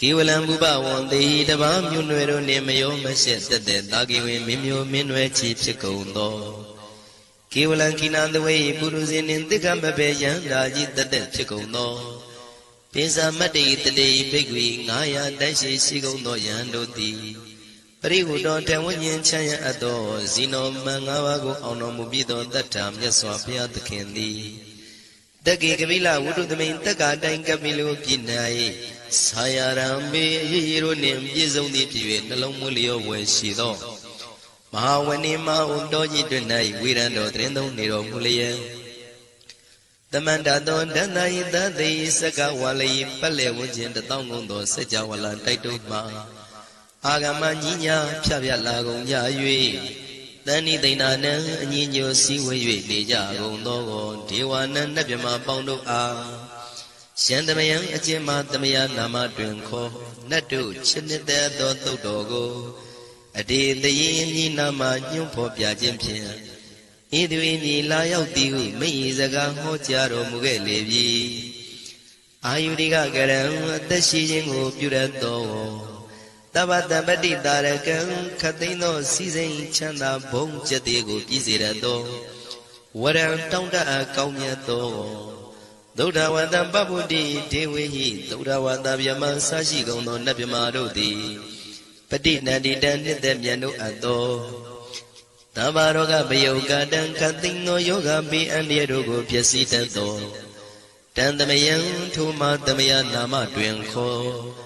ကေဝလံဘုပဝံတေတပားမြို့နွယ်တို့နှင့်မယောမရှက်တက်တဲ့တာကေဝင်မင်းမျိုးမင်းနွယ်ချီဖြစ်ကုန်သောကေဝလံကိနာတဝေပုရုဇဉ်နှင့်တိက္ခမဘေယံဓာကြီးတက်တဲ့ဖြစ်ကုန်သောပိဇာမတ္တိတတိဘိက္ခွေ900တိုက်ရှိရှိကုန်သောယံတို့သည်ပရိဟုတော်တဝဉ္ဉ္ချမ်းရအပ်သောဇီနောမန်၅ပါးကိုအောင်တော်မူပြီးသောတတ္ထာမြတ်စွာဘုရားသခင်သည် တက္ကေကပိလဝုဒ္ဓသမိန်တက္ကာတိုင်ကပိလိုပြည်၌ဆာယရံမေရေရေတို့နှင့်ပြည့်စုံသည်ဖြစ်၍နှလုံးမွေးလျောဝယ်ရှိသောမဟာဝဏိမဟုတော်ကြီးတွင်၌ဝိရံတော်တရင်သုံးနေတော်မူလျက်တမန္တသောဒန္တဟိတသေစကဝါလိပတ်လေဝခြင်းတသောကုန်သောစัจ java လတိုက်တုမှအာဂမညညာဖြတ်ဖြတ်လာကုန်ကြ၍ တဏိသိဏနံအညီညွတ်စည်းဝေး၍နေကြကုန်သောဒေဝနံနတ်မြမပေါင်းတို့အားရှန္တမယံအကျဉ်းမသမယနာမတွင်ခေါ်နတ်တို့ချစ်နှစ်သက်သောသုတ်တော်ကိုအတေတရင်မြည်နာမညွှန်းဖော်ပြခြင်းဖြင့်ဤသူ၏မြည်လာရောက်သည်ဟုမိဤစကားဟောကြားတော်မူခဲ့လေပြီအာယုရိကကရံအသက်ရှိခြင်းကိုပြုရသော တပ္ပတပတိတာရကံခသိန်းသောစီစိန်ချမ်းသာဘုံကျက်သေးကိုပြည့်စေရသောဝရံတောင်းတအကောင်းမြတ်သောသုဒ္ဓဝတံပပုတိဒေဝေဟိသုဒ္ဓဝတဗျမဆရှိကုန်သောနတ်မြမာတို့သည်ပฏิနန္တိတံနှစ်သက်မြတ်တို့အပ်သောတဘာရောဂဗယုကတံခသိန်းသောယောဂပိအန္တရတို့ကိုဖြစ်စည်းတတ်သောတန်သမယံထိုမသမယနာမတွင်ခေါ်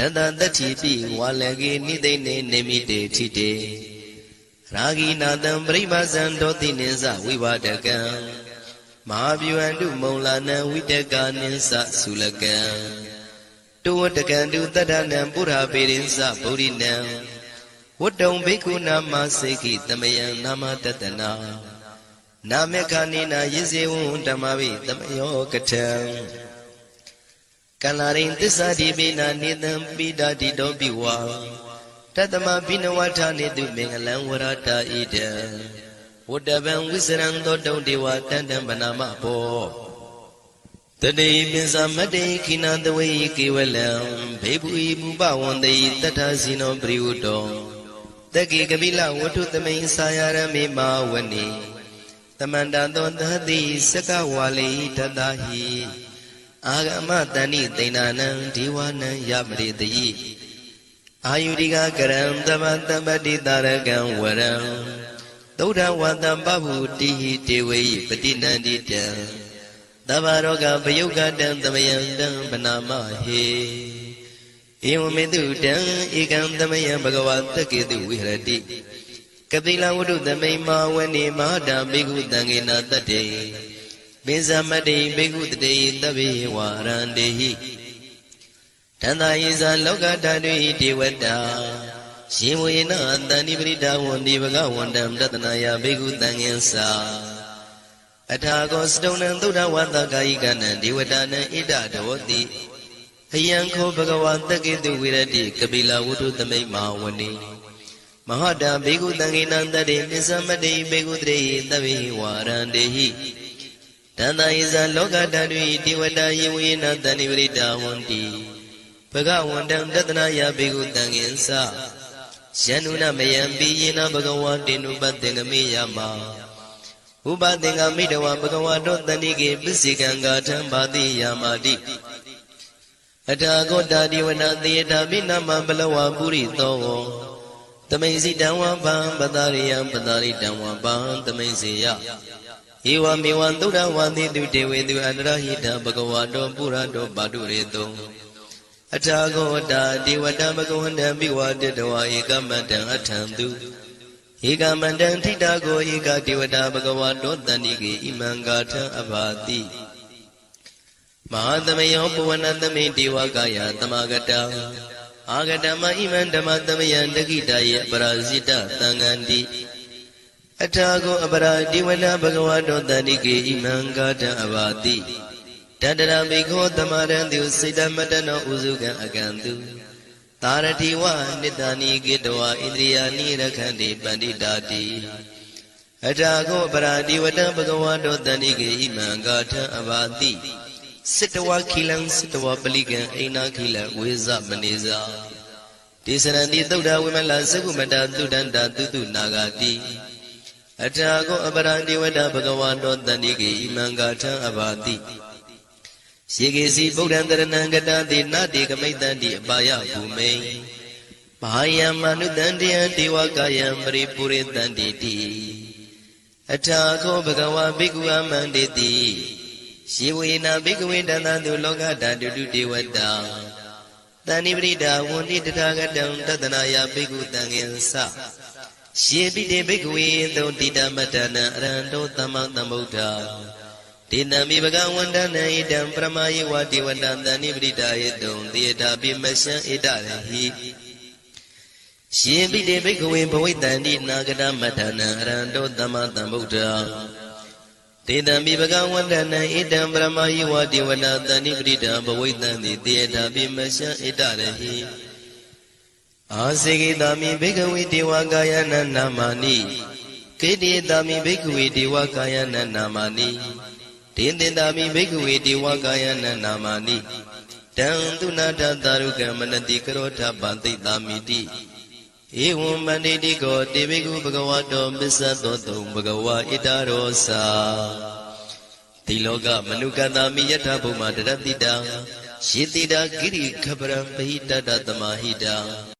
တတတတိပိဝါလကေနိသိနေနေမိတေထိတေရာဂိနာတံပရိမဇံဒောတိနိသဝိဝဒကံမဟာဗျူဟန္တုမုံလာနံဝိတကနိသသုလကံတောဝတကံတုတတ္ထနံပုရပေရိသဗုဒိနံဝတ္တုံဘိက္ခုနာမစေကိတမယံနာမတတနာနာမေခာနိနာယဇေဝံဓမ္မဝိတမယောကထံ ကလရိန်သစ္စာတိပိနာနိတံပိဒာတိတောပိဝါတတမဘိနဝထာနေတုမင်္ဂလံဝရတာဣဒံဝတ္တဗံဝိစရံသောတုံဒေဝတန္တံဗနာမဘောတတိပိစမတေခိနာတဝေကေဝလံဘေဘူဤမူပဝန္တေတတ္ထစီနောပရိဝတ္တောတကေကပိလဝတ္ထုသမိန်စာယရမေမာဝနေတမန္တသောသတိစကဝါလိတတဟိ အာဂမတဏိတိဏနံဒီဝနံယမရိတယိအာယုရိကကရံသမတမတိတာရကံဝရံသုဒ္ဓဝတံပဗုတိဟိတေဝေယပတိနန္တိတံသဗ္ဗရောဂပယုတ်ကတံသမယံတံဗနာမဟေဧဝမေတုတံဧကံသမယံဘဂဝတကေတုဝိဟရတိကပိလဝတ္ထုသမိန်မာဝနေမဟာတံဘိက္ခုတံဃေနတတ္တေ ပိဇမတ္တိဘိက္ခုတတေတဗ္ဗေဝရန္တေဟိတန္တာယေဇာလောကဓာတုဟိဒေဝတာရှင်ဝေနတန္တိပရိဒါဝန္တိဘဂဝန္တံတတနာယဘိက္ခုတံဃင်္စာအထာကောစတုံနံသုဒ္ဓဝတ္တကာယိကနံဒေဝတာနံဣဒဒေဝတိအယံခောဘဂဝါတကေတုဝိရတိကပိလဝတ္ထုသမိတ်မာဝနေမဟာတာဘေကုတံကိနံတတေပစ္စမတေဘေကုတရေတဗေဝရန္တေဟိ တန္တယဇလောကတတုတိဝတယေဝေနတဏိဝရိတာဝန္တိဘဂဝန္တံတတနာယဘေကုတံကိသယန္နုနမယံပိယေနဘဂဝါတေနုပတ္တေငမေယမဥပသင်္ကမိတဝဘဂဝါတောတဏိကေပစ္စေကံဂါထံဘာတိယာမတိအထာဂောတာဒီဝနာသေတာပိနမဘလဝပုရိသောသမိန်စီတံဝပံပတရိယံပတရိတံဝပံသမိန်စီယ ဧဝမေဝံသုဒ္ဓဝါတိတုတေဝေတုအန္တရဟိတဘဂဝါတောပုရတောပါတုရေတုံအထာဂောတာဒီဝတံဘဂဝန္တံပိဝါတတဝါဧကမတံအထံတုဧကမတံထိတာကိုဧကဒေဝတာဘဂဝါတောတန္တိကေဣမံဂါထံအဘာတိမဟာသမယောပဝနသမိဒေဝကာယသမဂတံအာဂတမဣမံဓမ္မသမယံတကိတယေပရာဇိတသံဃန္တိ အထာကိုအပရာဒီဝနဘဂဝါတောတန္တိကေဣမံဂါထံအဘာတိတတရမိခောသမရံတုစိတမတနောဥစုကံအကံတုသာရတိဝနိတဏီကေတဝဣန္ဒြိယာနိရခန္တိပန္တိတာတိအထာကိုပရာဒီဝတံဘဂဝါတောတန္တိကေဣမံဂါထံအဘာတိစစ်တဝခိလံစစ်တဝပလိကံအိနာခိလံဝေဇမနေဇာဒေသရဏတိသုဒ္ဓဝိမလသကုမတသုတန္တာတုတုနာဂတိ အထာကိုအပရံဒီဝတဘဂဝါတောတန္တိကေဣမံဂါထံအဘာတိရေကေစီဗုဒ္ဓံတရဏံကတတိနတိကမိတ္တံတိအပါယဘူမိန်ဘာယံမနုတန္တယံဒေဝကာယံပရိပုရိတန္တိတိအထာကိုဘဂဝါဘိက္ခုအမန္တိတိရှေဝေနာဘိကဝေတန္တသူလောကဓာတုတုတေဝတံတဏိပရိဒါဝန္တိတထာဂတံတတနာယဘိက္ခုတံငင်္စ ရှေပိတေဘိကဝေသုံတိတမတနံအရဟံတောသမ္မာသမ္ဗုဒ္ဓဒေနမိဘဂဝန္တနံဣတံပရမယေဝတိဝတံတဏိပရိဒါယေတုံသေတာပိမရှံဣတရဟိရှင်ပိတေဘိကဝေဘဝိတန္တိနာဂတမတနံအရဟံတောသမ္မာသမ္ဗုဒ္ဓတေတံမိဘဂဝန္တနံဣတံပရမယေဝတိဝနာတဏိပရိဒံဘဝိတံတိတေတာပိမရှံဣတရဟိ အာစေကိတာမိဘိကဝေဒေဝကာယနနာမာနိကေတိတာမိဘိကဝေဒေဝကာယနနာမာနိဒေင်တင်တာမိဘိကဝေဒေဝကာယနနာမာနိတံသူနာတသာရုကမနတိကရောထပတိတာမိတိဧဝံမန္တိတိကောတေဘိကုဘဂဝတောပစ္စသောတုံဘဂဝါဣတရောစာတိလောကမနုကတာမိယထဘုံမာတရတိတံယေတိတာဂိရိခပရံပဟိတတတမဟိတံ